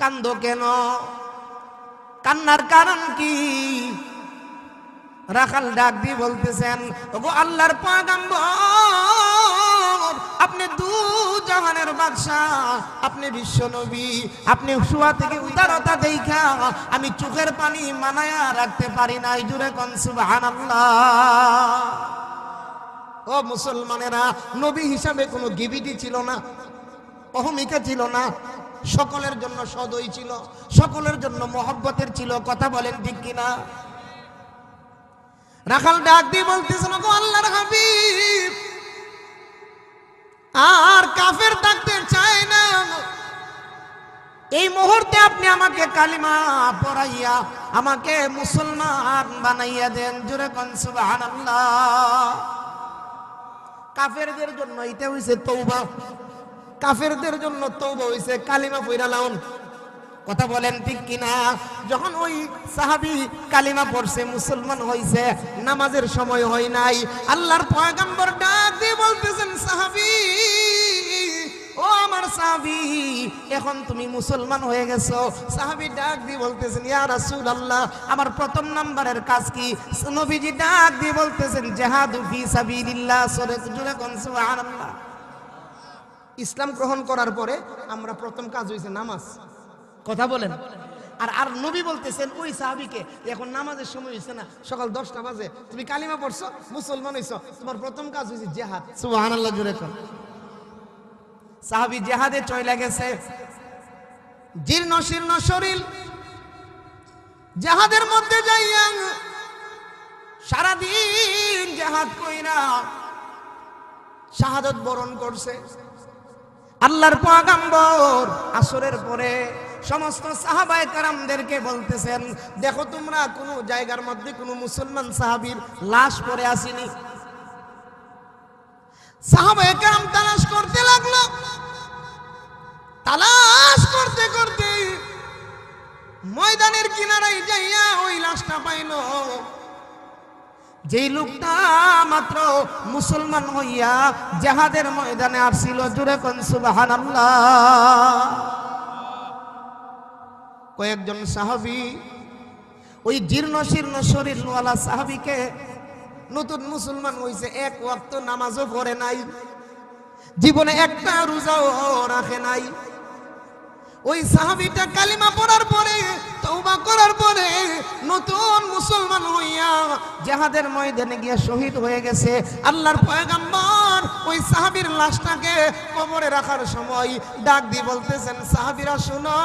কান্দ কেন? কান্নার কারণ কি? রাখাল ডাক দিয়ে বলতেছেন, ওগো আল্লাহর পাগাম্বর আপনি দু জাহানের বাদশাহ, আপনি বিশ্ব নবী আপনি শুয়া থেকে উদারতা দেখা, আমি চোখের পানি মানায়া রাখতে পারি নাই। জুড়ে কোন, সুবহানাল্লাহ। ও মুসলমানেরা, নবী হিসাবে কোনো গিবিটি ছিল না, অহমিকা ছিল না। সকলের জন্য সদয় ছিল, সকলের জন্য মহব্বতের ছিল, কথা বলেন ঠিক কিনা? রাখাল ডাক দিয়ে বলতেছিল, গো আল্লাহর হাবিব, আর কাফের ডাকতে চায় না। এই মুহূর্তে আপনি আমাকে কালিমা পড়াইয়া আমাকে মুসলমান বানাইয়া দেন, জোরে কোন সুবহানাল্লাহ। কাফেরদের জন্য এটা হইছে তৌবা কাফেরদের জন্য তৌবা হইছে, কালিমা পইরা লাউন। কথা বলেন ঠিক কিনা? যখন ওই সাহাবি কালিমা পড়ছে, মুসলমান হইছে, নামাজের সময় হয় নাই, আল্লাহর পয়গম্বর ডাক দিয়ে বলতেছেন, সাহাবি, ও আমার সাহাবি, এখন তুমি মুসলমান হয়ে গেছো। সাহাবি ডাক দিয়ে বলতেছেন, ইয়া রাসূলুল্লাহ, আমার প্রথম নাম্বারের কাজ কি? নবীজি ডাক দিয়ে বলতেছেন, জিহাদু ফি সাবিলিল্লাহ, সরে জুড়ে কোন, সুবহানাল্লাহ। ইসলাম গ্রহণ করার পরে আমরা প্রথম কাজ হইছে নামাজ। কথা বলেন। আর আর নবী বলতেছেন ওই সাহাবিকে এখন নামাজের সময় হয়েছে না সকাল দশটা বাজে তুমি কালিমা পড়ছো মুসলমান হইছো তোমার প্রথম কাজ হয়েছে জেহাদ। জুড়ে সাহাবি জেহাদে চলে গেছে। জীর্ণ শীর্ণ শরীর জাহাদের মধ্যে যাইয়া সারাদিন জাহাদ কইরা শাহাদত বরণ করছে। আল্লাহর পাগাম্বর আসরের পরে সমস্ত সাহাবায়ে কারামদেরকে বলতেছেন, দেখো তোমরা কোনো জায়গার মধ্যে কোনো মুসলমান সাহাবীর লাশ পড়ে আসেনি। সাহাবায়ে কারাম তালাশ করতে লাগল। তালাশ করতে করতে ময়দানের কিনারায় যাইয়া ওই লাশটা পাইল। যেই লোকটা মাত্র মুসলমান হইয়া জাহাদের ময়দানে আসছিল জুড়ে কোন, সুবহানাল্লাহ। কয়েকজন সাহাবী ওই জীর্ণ শীর্ণ শরীরওয়ালা সাহাবীকে নতুন মুসলমান হইছে, এক ওয়াক্ত নামাজও পড়ে নাই, জীবনে একটা রোজাও রাখে নাই। ওই সাহাবিটা কালিমা পড়ার পরে, তওবা করার পরে নতুন মুসলমান হইয়া জাহাদের ময়দানে গিয়ে শহীদ হয়ে গেছে। আল্লাহর পয়গাম্বর ওই সাহাবীর লাশটাকে কবরে রাখার সময় ডাক দিয়ে বলতেছেন, সাহাবিরা, শুনো,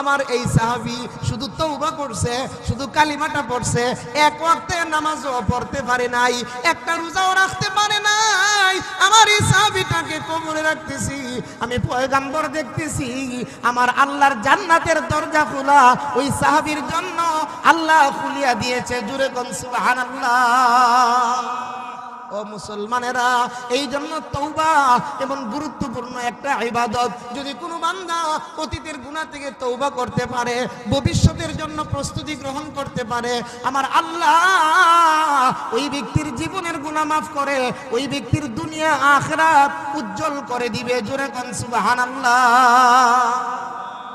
আমার এই সাহাবী শুধু তৌবা করছে, শুধু কালিমাটা পড়ছে, এক ওয়াক্তে নামাজও পড়তে পারে নাই, একটা রোজাও রাখতে পারে নাই। আমার এই সাহাবিটাকে কবরে রাখতেছি। আমি পয়গাম্বর দেখতেছি, আমার আল্লাহর জান্নাতের দরজা খোলা, ওই সাহাবির জন্য আল্লাহ খুলিয়া দিয়েছে জুরে কোন সুবহানাল্লাহ। ও মুসলমানেরা, এই জন্য তৌবা এবং গুরুত্বপূর্ণ একটা ইবাদত। যদি কোনো বান্দা অতীতের গুনাহ থেকে তৌবা করতে পারে, ভবিষ্যতের জন্য প্রস্তুতি গ্রহণ করতে পারে, আমার আল্লাহ ওই ব্যক্তির জীবনের গুনাহ মাফ করে, ওই ব্যক্তির দুনিয়া আখরাত উজ্জ্বল করে দিবে। জোরে কোন, সুবহানাল্লাহ।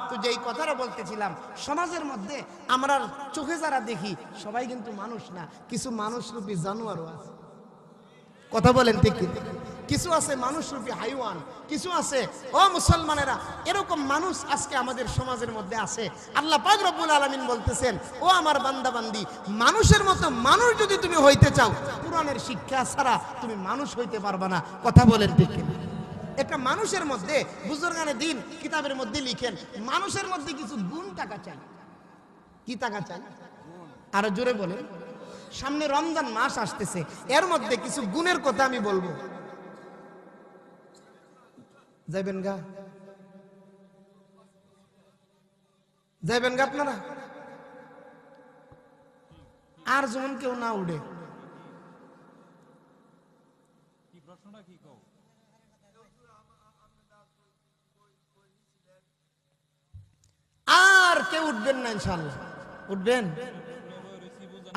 তো যেই কথাটা বলতেছিলাম, সমাজের মধ্যে আমরা চোখে যারা দেখি, সবাই কিন্তু মানুষ না, কিছু মানুষ রূপী জানোয়ারও আছে। কথা বলেন ঠিক কিছু আছে মানুষ রূপী হাইওয়ান, কিছু আছে, ও মুসলমানেরা, এরকম মানুষ আজকে আমাদের সমাজের মধ্যে আছে। আল্লাহ পাক রব্বুল আলামিন বলতেছেন, ও আমার বান্দা বান্দি মানুষের মতো মানুষ যদি তুমি হইতে চাও, কোরআনের শিক্ষা ছাড়া তুমি মানুষ হইতে পারবা না। কথা বলেন ঠিক একটা মানুষের মধ্যে, বুজুর্গানে দিন কিতাবের মধ্যে লিখেন, মানুষের মধ্যে কিছু গুণ টাকা চাই। কি টাকা চাই? আরও জোরে বলেন। সামনে রমজান মাস আসতেছে। এর মধ্যে কিছু গুণের কথা আমি বলব। যাইবেন গা? যাইবেন গা আপনারা? আর যেমন কেউ না উঠে। আর কেউ উঠবেন না ইনশাল্লাহ উঠবেন?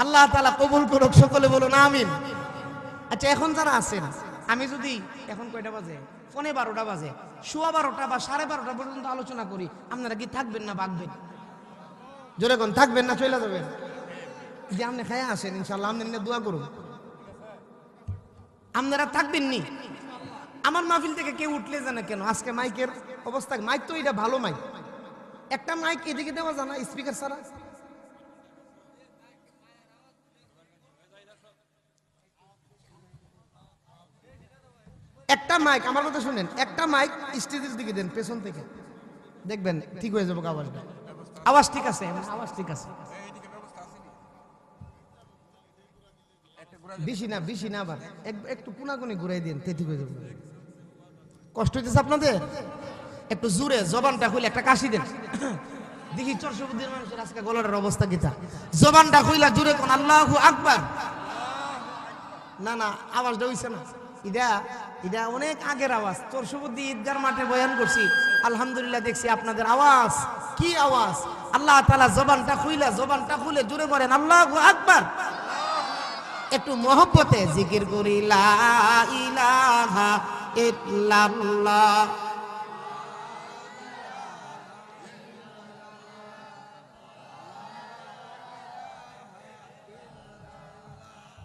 আল্লাহ তালা কবুল করুক, সকলে বলুন, আমিন। আচ্ছা এখন যারা আছেন, আমি যদি এখন কয়টা বাজে? পনে বারোটা বাজে। সোয়া বারোটা বা সাড়ে বারোটা পর্যন্ত আলোচনা করি, আপনারা কি থাকবেন না বাগবেন জোরে কোন, থাকবেন না, চলে যাবেন। যে আপনি খায়া আসেন ইনশাল্লাহ আপনি দোয়া করুন। আপনারা থাকবেন নি? আমার মাহফিল থেকে কেউ উঠলে জানে কেন? আজকে মাইকের অবস্থা, মাইক তো এটা ভালো মাইক। একটা মাইক এদিকে দেওয়া জানা স্পিকার ছাড়া। একটা মাইক আমার কথা শুনেন, একটা মাইক স্টেজের দিকে দেন, পেছন থেকে। দেখবেন, ঠিক হয়ে যাব আওয়াজটা। আওয়াজ ঠিক আছে, আওয়াজ ঠিক আছে। বেশি না বেশি না আবার। একটু কোনাকুনি ঘুরাই দিন, তে ঠিক হয়ে যাবে। কষ্ট হইতেছে আপনাদের? একটু জোরে, জবানটা খুলে, একটা কাশি দেন। দেখি চরসবুদ্দিন মানুষের আজকে গলার অবস্থা কিতা জবানটা খুইলা জোরে কোন, আল্লাহু আকবার। না না, আওয়াজটা হইছে না। ইদা ইদা অনেক আগের আওয়াজ। চরসবুদ্দি ঈদগার মাঠে বয়ান করছি। আলহামদুলিল্লাহ দেখছি আপনাদের আওয়াজ। কি আওয়াজ? আল্লাহ তালা জবানটা খুইলা, জবানটা খুলে জুড়ে মরেন আল্লাহ আকবার। একটু মহব্বতে জিকির করি, লা ইলাহা ইল্লাল্লাহ।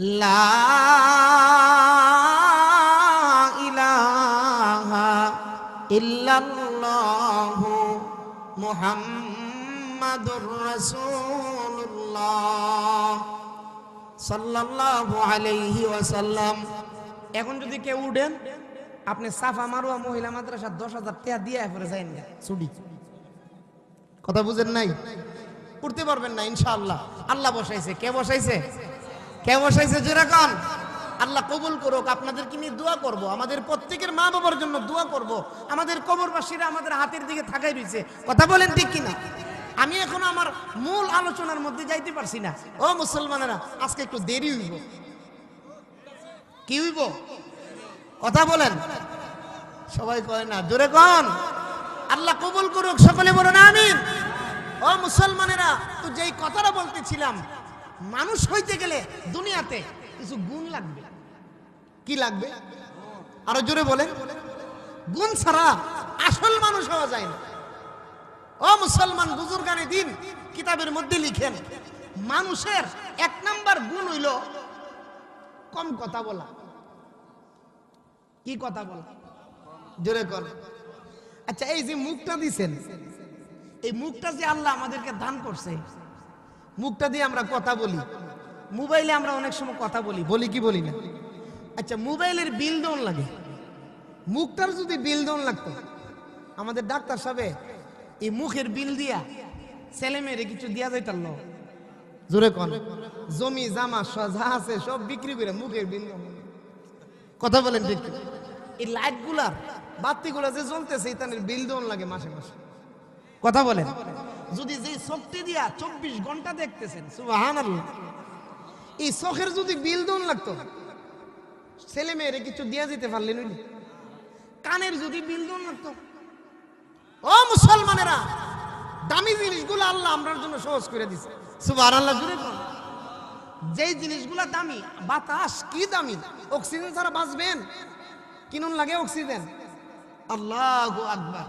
লা ইলাহা ইল্লাল্লাহু মুহাম্মাদুর রাসূলুল্লাহ সাল্লাল্লাহু আলাইহি ওয়াসাল্লাম। এখন যদি কেউ উঠেন আপনি সাফা মারুয়া মহিলা মাদ্রাসা দশ হাজার টাকা দিয়ে পরে যাইন গা ছুটি। কথা বুঝেন নাই? উঠতে পারবেন না ইনশাআল্লাহ। আল্লাহ বসাইছে কে বসাইছে? কে বসাইছে যেরকম আল্লাহ কবুল করুক, আপনাদেরকে নিয়ে দোয়া করব। আমাদের প্রত্যেকের মা বাবার জন্য দোয়া করব। আমাদের কবরবাসীরা আমাদের হাতের দিকে থাকাই রয়েছে। কথা বলেন ঠিক কিনা? আমি এখন আমার মূল আলোচনার মধ্যে যাইতে পারছি না। ও মুসলমানেরা, আজকে একটু দেরি হইব। কি হইব? কথা বলেন। সবাই কয় না, জোরে কন। আল্লাহ কবুল করুক, সকলে বলুন আমিন। ও মুসলমানেরা, তো যেই কথাটা বলতেছিলাম মানুষ হইতে গেলে দুনিয়াতে কিছু গুণ লাগবে। কি লাগবে? আরও জোরে বলেন। গুণ ছাড়া আসল মানুষ হওয়া যায় না। ও মুসলমান, বুজুর্গানে দিন কিতাবের মধ্যে লিখেন, মানুষের এক নাম্বার গুণ হইল কম কথা বলা। কি কথা বলা? জোরে কর। আচ্ছা এই যে মুখটা দিছেন, এই মুখটা যে আল্লাহ আমাদেরকে দান করছে মুখটা দিয়ে আমরা কথা বলি। মোবাইলে আমরা অনেক সময় কথা বলি বলি কি বলি না। আচ্ছা মোবাইলের বিল দেওয়ান লাগে। মুখটার যদি বিল দেওয়ান লাগতো, আমাদের ডাক্তার সাহেব এই মুখের বিল দিয়া ছেলে মেয়েরে কিছু দিয়া যাইতাল না জোরে কন। জমি, জামা স- যা আছে সব বিক্রি করে মুখের বিল কথা বলেন ঠিক এই লাইটগুলার বাতি গুলা যে জ্বলতেছে ইতানের বিল দেওয়ান লাগে মাসে মাসে। কথা বলেন। যদি যে শক্তি দিয়া চব্বিশ ঘণ্টা দেখতেছেন সুবাহান এই চোখের যদি বিল দেওয়ান লাগতো, ছেলে মেয়েরে কিছু দিয়া যেতে পারলেন। কানের যদি বিল দেওয়ান লাগতো। ও মুসলমানেরা, দামি জিনিসগুলো আল্লাহ আমরার জন্য সহজ করে দিছে। সুবাহ আল্লাহ জুড়ে যেই জিনিসগুলো দামি, বাতাস কি দামি? অক্সিজেন ছাড়া বাঁচবেন? কিনুন লাগে অক্সিজেন? আল্লাহ আকবার।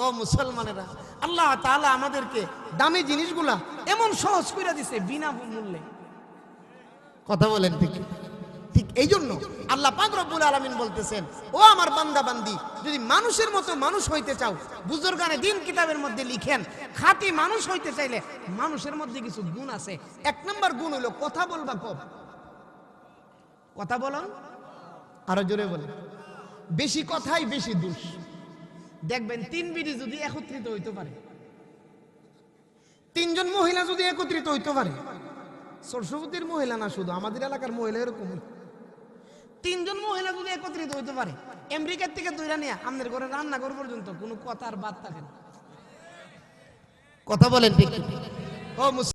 ও মুসলমানেরা আল্লাহ তাআলা আমাদেরকে দামি জিনিসগুলা এমন সহজ করে দিছে বিনা মূল্যে। কথা বলেন ঠিক। ঠিক এই জন্য আল্লাহ পাক রব্বুল আলামিন বলতেছেন ও আমার বান্দা বান্দি যদি মানুষের মতো মানুষ হইতে চাও বুজুর্গানে দিন কিতাবের মধ্যে লিখেন খাঁটি মানুষ হইতে চাইলে মানুষের মধ্যে কিছু গুণ আছে। এক নম্বর গুণ হলো কথা বলবা কম। কথা বলুন। আরও জোরে বলেন। বেশি কথাই বেশি দোষ। দেখবেন, তিন বিড়ি যদি একত্রিত হইতে পারে, তিনজন মহিলা যদি একত্রিত হইতে পারে, সরস্বতীর মহিলা না শুধু, আমাদের এলাকার মহিলা এরকম তিনজন মহিলা যদি একত্রিত হইতে পারে, আমেরিকার থেকে দইরা নিয়ে আমাদের ঘরে রান্না রান্নাঘর পর্যন্ত কোনো কথার বাদ থাকে না। কথা বলেন ঠিক ও